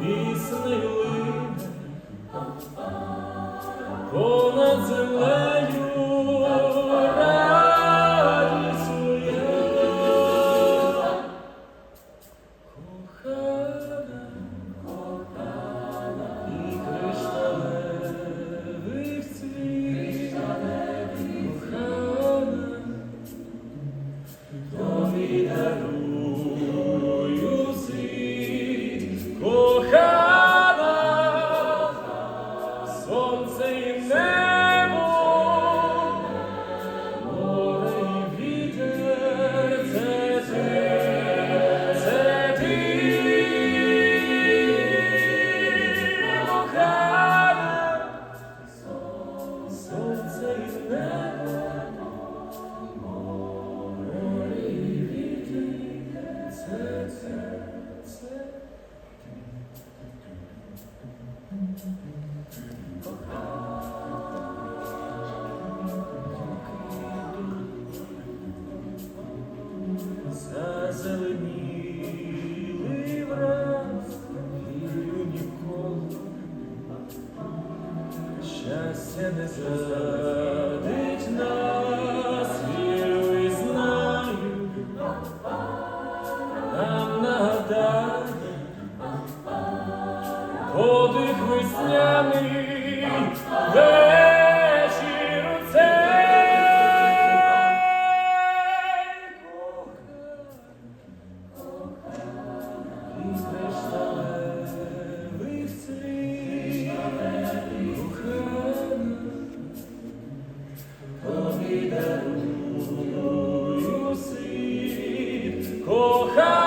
піснею. Все не зрадить нас, віру і знаю, нам нагадай. come.